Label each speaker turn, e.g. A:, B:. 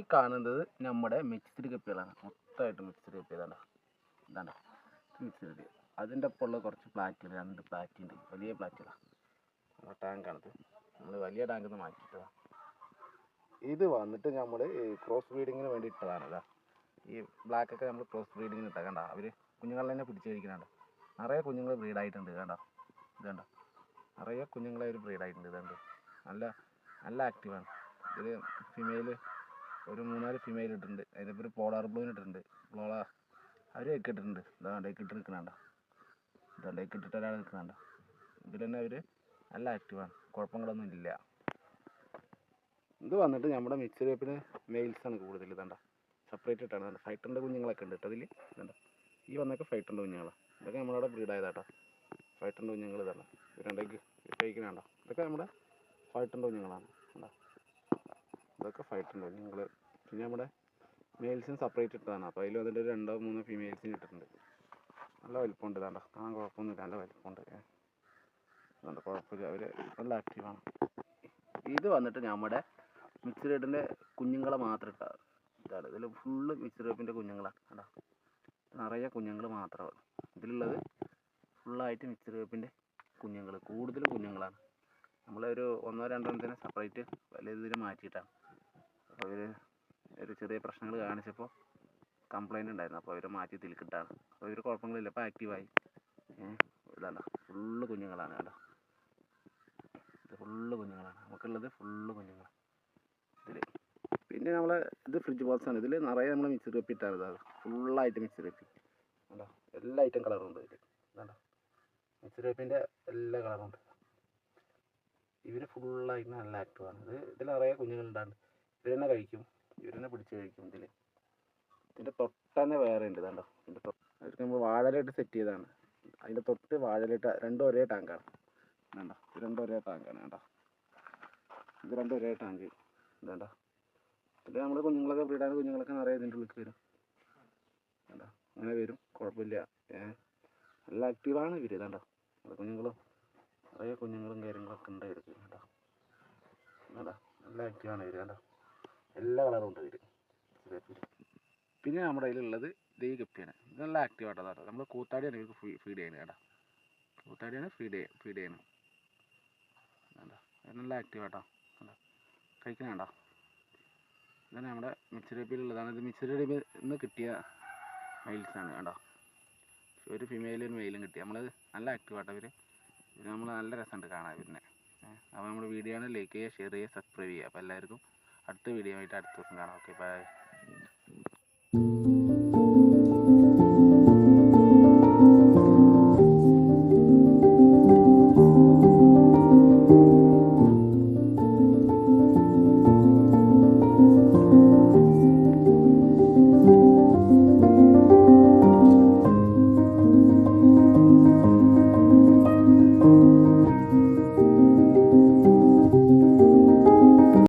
A: ഈ കാണുന്നത് നമ്മുടെ മിക്സ്ഡ് കപ്പികളാണ്. മൊത്തമായിട്ട് മിക്സ്ഡ് കപ്പി ഇതാണ് ഇതാണ് മിക്സ്ഡ് കപ്പി അതിന്റെ ഒപ്പമുള്ള കുറച്ച് പ്ലാറ്റുകൾ രണ്ട് പ്ലാറ്റ് ഉണ്ട് വലിയ പ്ലാറ്റുകളാണ് നമ്മുടെ ടാങ്കാണിത് നമ്മൾ വലിയ ടാങ്കിൽ നിന്ന് മാറ്റിയിട്ടതാണ് ഇത് വന്നിട്ട് നമ്മൾ ക്രോസ് ബ്രീഡിങ്ങിന് വേണ്ടി ഇട്ടതാണ് ഇതാ. ഈ ബ്ലാക്ക് ഒക്കെ നമ്മൾ ക്രോസ് ബ്രീഡിങ്ങിന് ഇട്ടാ കണ്ട? അവർ കുഞ്ഞുങ്ങളെ തന്നെ പിടിച്ചു കഴിക്കുന്നുണ്ട്. നിറയെ കുഞ്ഞുങ്ങൾ ബ്രീഡായിട്ടുണ്ട് കണ്ട? ഇത് കണ്ട? നിറയെ കുഞ്ഞുങ്ങളെ ഒരു ബ്രീഡായിട്ടുണ്ട് ഇതുണ്ട്. നല്ല നല്ല ആക്റ്റീവാണ് ഇതിൽ ഫിമെയിൽ ഒരു മൂന്നാൽ ഫിമെയിൽ ഇട്ടിട്ടുണ്ട്. അതിന്റെ ഒരു പോളാർ ബ്ലൂവിന് ഇട്ടിട്ടുണ്ട്. പോള അവരെ ഒക്കെ ഇട്ടിട്ടുണ്ട്. ഇതാ ഡേക്ക് ഇട്ട് നിൽക്കണണ്ട ഇതാ ഡേക്ക് ഇട്ടിട്ട് ഒരാൾ നിൽക്കണണ്ട ഇതിൽ തന്നെ അവർ നല്ല ആക്റ്റീവാണ് കുഴപ്പങ്ങളൊന്നും ഇല്ല. ഇത് വന്നിട്ട് നമ്മുടെ മിക്സർ വേപ്പിന് മെയിൽസ് ആണ് കൂടുതൽ കണ്ടോ സെപ്പറേറ്റ് ഇട്ടാണ്. ഇതണ്ട ഫൈറ്ററിന്റെ കുഞ്ഞുങ്ങളൊക്കെ ഉണ്ട് കേട്ടോ അതിൽ ഇതണ്ട ഈ വന്നൊക്കെ ഫൈറ്ററിന്റെ കുഞ്ഞുങ്ങളാണ് ഇതൊക്കെ നമ്മളവിടെ ബ്രീഡ് ആയതാട്ടോ. ഫൈറ്ററിന്റെ കുഞ്ഞുങ്ങൾ ഇതാണ് രണ്ടേക്ക് കണ്ടോ ഇതൊക്കെ നമ്മുടെ ഫൈറ്ററിന്റെ കുഞ്ഞുങ്ങളാണ്. കണ്ടോ ഇതൊക്കെ ഉണ്ട്. നിങ്ങൾ പിന്നെ നമ്മുടെ മെയിൽസിന് സെപ്പറേറ്റ് ഇട്ടതാണ്. അപ്പോൾ വന്നിട്ട് ഒരു രണ്ടോ മൂന്നോ ഫീമെയിൽസിന് ഇട്ടിട്ടുണ്ട്. നല്ല വലിപ്പമുണ്ട് ഇതാണ്ട കാണാൻ കുഴപ്പമൊന്നുമില്ല. നല്ല വലിപ്പമുണ്ട് അതുകൊണ്ട് കുഴപ്പമില്ല. അവർ നല്ല ആക്റ്റീവാണ് ഇത് വന്നിട്ട് നമ്മുടെ മിക്സ് റേറ്റിന്റെ കുഞ്ഞുങ്ങളെ മാത്രം ഇട്ടാൽ ഇതാണ്. ഇതിൽ ഫുള്ള് മിക്സ് റേപ്പിന്റെ കുഞ്ഞുങ്ങളാണ് കണ്ടോ? നിറയെ കുഞ്ഞുങ്ങൾ മാത്രമാണ്. ഇതിലുള്ളത് ഫുള്ളായിട്ട് മിക്സ് വേപ്പിന്റെ കുഞ്ഞുങ്ങൾ കൂടുതൽ കുഞ്ഞുങ്ങളാണ്. നമ്മളൊരു ഒന്നോ രണ്ടോ എണ്ണത്തിനെ സെപ്പറേറ്റ് വലിയ രീതിയിൽ മാറ്റിയിട്ടാണ്. അപ്പോൾ ഇവർ ഒരു ചെറിയ പ്രശ്നങ്ങൾ കാണിച്ചപ്പോൾ കംപ്ലൈന്റ് ഉണ്ടായിരുന്നു. അപ്പോൾ അവർ മാറ്റി തിരിക്കിട്ടാണ് അപ്പോൾ ഇവർ കുഴപ്പങ്ങളില്ല. ഇപ്പോൾ ആക്റ്റീവായി ഇതാണ്ട. ഫുള്ള് കുഞ്ഞുങ്ങളാണ് കേട്ടോ. ഇത് ഫുള്ള് കുഞ്ഞുങ്ങളാണ്. നമുക്കുള്ളത് ഫുള്ള് കുഞ്ഞുങ്ങളാണ്. ഇതിൽ പിന്നെ നമ്മളെ ഇത് ഫ്രിഡ്ജ് ആണ്. ഇതിൽ നിറയെ നമ്മൾ മിക്സ് കപ്പി ഇട്ടാണ് ഇതാ. ഫുള്ളായിട്ട് മിക്സ് കപ്പി കണ്ടോ? എല്ലാ ഐറ്റം കളറും ഉണ്ട് ഇതിൽ കണ്ടോ? മിക്സ് കപ്പിന്റെ എല്ലാ കളറും ഉണ്ട്. ഇവർ ഫുള്ളായിട്ട് നല്ല ആക്റ്റീവാണ് ഇത് ഇതിൽ നിറയെ കുഞ്ഞുങ്ങളുണ്ടാണ്ട് ഇവർ തന്നെ കഴിക്കും. ഇവരെന്നെ പിടിച്ച് കഴിക്കും ഇതിൽ ഇതിന്റെ തൊട്ടന്നെ വേറെ ഉണ്ട് ഇതാണ്ടോ? ഇതിന്റെ തൊട്ട് അവർക്ക് നമ്മൾ വാഴലിട്ട് സെറ്റ് ചെയ്തതാണ്. അതിന്റെ തൊട്ട് വാഴലിട്ട് രണ്ടും ഒരേ ടാങ്കാണ് വേണ്ട ഇത് രണ്ടും ഒരേ ടാങ്കാണ് വേണ്ട ഇത് രണ്ടും ഒരേ ടാങ്ക് കണ്ടോ ഇത് നമ്മൾ കുഞ്ഞുങ്ങളൊക്കെ ബ്രീഡാണ് കുഞ്ഞുങ്ങളൊക്കെ നിറയെ ഇതിന്റെ ഉള്ളിൽ വരും. വേണ്ട അങ്ങനെ വരും. കുഴപ്പമില്ല. ഏഹ് നല്ല ആക്റ്റീവാണ് ഇവർ കണ്ടോ അത് കുഞ്ഞുങ്ങളും നിറയെ കുഞ്ഞുങ്ങളും കാര്യങ്ങളൊക്കെ ഉണ്ട് ഇവർക്ക് വേണ്ട വേണ്ട നല്ല ആക്റ്റീവാണ് ഇവർ വേണ്ട എല്ലാ കളറും ഉണ്ട് ഇതിൽ പിന്നെ നമ്മുടെ കയ്യിലുള്ളത് ദേ ഇത് നല്ല ആക്റ്റീവ് ആട്ടോ അതാട്ടോ നമ്മൾ കൂത്താടിയാണ് ഇവർക്ക് ഫീഡ് ചെയ്യുന്നത് കേട്ടോ. കൂത്താടിയാണ് ഫീഡ് ചെയ്യുക ഫീഡ് ചെയ്യുന്നത് നല്ല ആക്റ്റീവ് ആട്ടോ. കണ്ടോ? കഴിക്കണേണ്ടോ ഇതാണ് നമ്മുടെ മിക്സറേപ്പിലുള്ളതാണ് ഇത് മിക്സറേപ്പിൽ നിന്ന് കിട്ടിയ മെയിൽസാണ് കേട്ടോ ഒരു ഫിമെയിലും ഒരു മെയിലും കിട്ടി. നമ്മൾ നല്ല ആക്റ്റീവ് ആട്ടോ ഇവർ ഇവർ നമ്മൾ നല്ല രസമുണ്ട് കാണാൻ ഇവരിനെ. അപ്പോൾ നമ്മുടെ വീഡിയോ ആണ് ലൈക്ക് ചെയ്യുക ഷെയർ ചെയ്യുക സബ്സ്ക്രൈബ് ചെയ്യുക. അപ്പോൾ എല്ലാവർക്കും அடுத்த வீடியோ வீட்டை அடுத்து வருங்க ஓகே பாய்